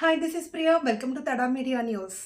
Hi this is Priya welcome to Tada media news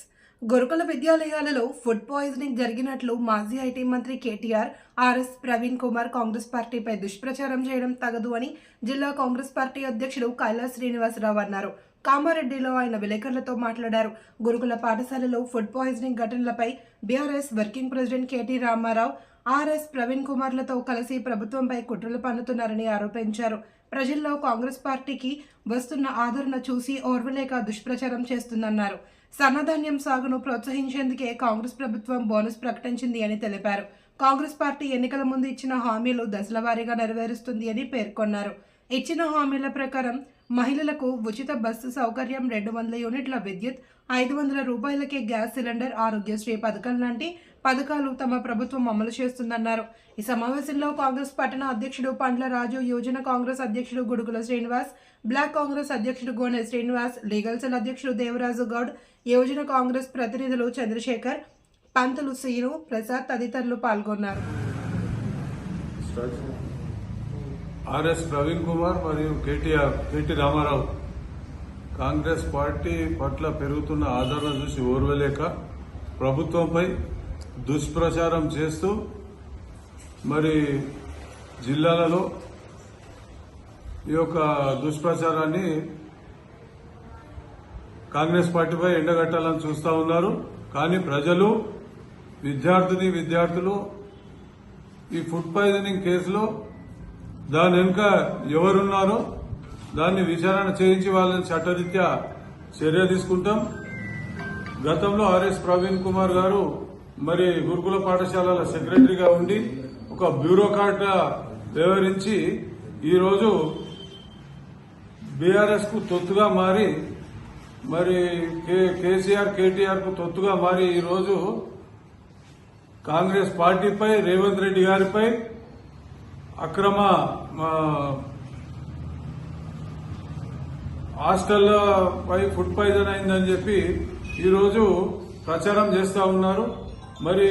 గురుకుల విద్యాలయాలలో food poisoning జరిగినట్లు మాజీ ఐటీ మంత్రి కేటీఆర్ ఆర్ఎస్ ప్రవీణ్ కుమార్ కాంగ్రెస్ పార్టీపై దుష్ప్రచారం చేయడం తగదు అని జిల్లా కాంగ్రెస్ పార్టీ అధ్యక్షుడు కైలాస్ శ్రీనివాసరావు అన్నారు. కామారెడ్డిలో ఆయన విలేకరులతో మాట్లాడారు. గురుకుల పాఠశాలలో ఫుడ్ పాయిజనింగ్ ఘటనలపై BRS working president KT Rama Rao RS Praveen కుమార్లతో కలిసి ప్రభుత్వంపై కుట్రలు పన్నుతున్నారని ఆరోపించారు. ప్రజల్లో కాంగ్రెస్ పార్టీకి వస్తున్న ఆదరణ చూసి ఓర్వలేక దుష్ప్రచారం చేస్తుందన్నారు. సన్నధాన్యం సాగును ప్రోత్సహించేందుకే కాంగ్రెస్ ప్రభుత్వం బోనస్ ప్రకటించింది అని తెలిపారు. కాంగ్రెస్ పార్టీ ఎన్నికల ముందు ఇచ్చిన హామీలు దశల వారీగా నెరవేరుస్తుంది అని పేర్కొన్నారు. ఇచ్చిన హామీల ప్రకారం మహిళలకు ఉచిత బస్సు సౌకర్యం రెండు వందల యూనిట్ల విద్యుత్ ఐదు వందల రూపాయలకే గ్యాస్ సిలిండర్ ఆరోగ్యశ్రీ పథకం లాంటి పథకాలు తమ ప్రభుత్వం అమలు చేస్తుందన్నారు. ఈ సమావేశంలో కాంగ్రెస్ పట్టణ అధ్యక్షుడు పండ్ల రాజు యువజన కాంగ్రెస్ అధ్యక్షుడు గుడుగుల శ్రీనివాస్ బ్లాక్ కాంగ్రెస్ అధ్యక్షుడు గోనె శ్రీనివాస్ లీగల్ సెల్ అధ్యక్షుడు దేవరాజు గౌడ్ యువజన కాంగ్రెస్ ప్రతినిధులు చంద్రశేఖర్ పంతులు శ్రీను ప్రసాద్ తదితరులు పాల్గొన్నారు. ఆర్ఎస్ ప్రవీణ్ కుమార్ మరియు కేటీఆర్ కేటీ రామారావు. కాంగ్రెస్ పార్టీ పట్ల పెరుగుతున్న ఆదరణ చూసి ఓర్వలేక ప్రభుత్వంపై దుష్ప్రచారం చేస్తూ మరి జిల్లాలలో ఈ యొక్క దుష్ప్రచారాన్ని కాంగ్రెస్ పార్టీపై ఎండగట్టాలని చూస్తూ ఉన్నారు. కానీ ప్రజలు విద్యార్థిని విద్యార్థులు ఈ ఫుడ్ పాయిజనింగ్ కేసులో దాని వెనుక ఎవరున్నారో దాన్ని విచారణ చేయించి వాళ్ళని చట్టరీత్యా చర్య తీసుకుంటాం. గతంలో ఆర్ఎస్ ప్రవీణ్ కుమార్ గారు మరి గురుకుల పాఠశాలల సెక్రటరీగా ఉండి ఒక బ్యూరోక్రాట్గా వ్యవహరించి ఈరోజు బీఆర్ఎస్కు తొత్తుగా మారి మరి కే- కేసీఆర్ కేటీఆర్కు తొత్తుగా మారి ఈరోజు కాంగ్రెస్ పార్టీపై రేవంత్ రెడ్డి గారిపై అక్రమ ఆ, హాస్టల్లో పై ఫుడ్ పాయిజన్ అయిందని చెప్పి ఈరోజు ప్రచారం చేస్తూ ఉన్నారు. మరి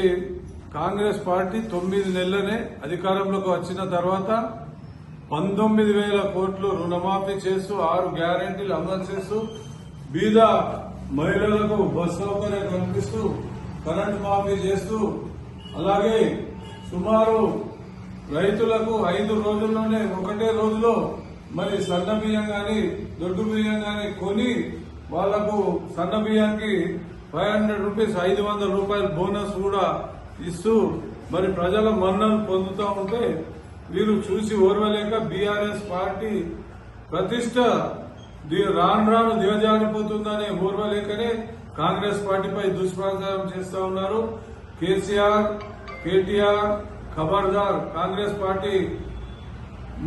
కాంగ్రెస్ పార్టీ తొమ్మిది నెలలనే అధికారంలోకి వచ్చిన తర్వాత పంతొమ్మిది వేల కోట్లు రుణమాఫీ చేస్తూ ఆరు గ్యారెంటీలు అమలు చేస్తూ బీద మహిళలకు బస్ సౌకర్యం కల్పిస్తూ కరెంట్ మాఫీ చేస్తూ అలాగే సుమారు రైతులకు ఐదు రోజుల్లోనే ఒకటే రోజులో మరి సన్న బియ్యం గాని దొడ్డు బియ్యం గాని కొని వాళ్ళకు సన్న బియ్యానికి ఫైవ్ హండ్రెడ్ రూపీస్ ఐదు వందల రూపాయల బోనస్ కూడా ఇస్తూ మరి ప్రజల మన్నను పొందుతూ ఉంటే వీరు చూసి ఓర్వలేక బీఆర్ఎస్ పార్టీ ప్రతిష్ట రాను రాను దిగజారిపోతుందనే ఓర్వలేకనే కాంగ్రెస్ పార్టీపై దుష్ప్రచారం చేస్తూ ఉన్నారు. కేసీఆర్ కేటీఆర్ ఖబర్దార్ కాంగ్రెస్ పార్టీ.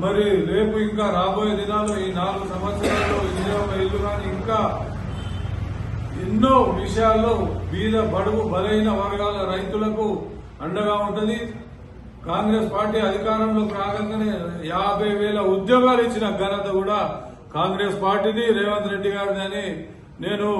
మరి రేపు ఇంకా రాబోయే దినాల్లో ఈ నాలుగు సంవత్సరాల్లో ఇందిరమ్మ ఇల్లు కానీ ఇంకా ఎన్నో విషయాల్లో బీద బడుగు బలైన వర్గాల రైతులకు అండగా ఉంటుంది. కాంగ్రెస్ పార్టీ అధికారంలోకి రాగానే యాభై వేల ఉద్యోగాలు ఇచ్చిన ఘనత కూడా కాంగ్రెస్ పార్టీది. రేవంత్ రెడ్డి గారిది అని నేను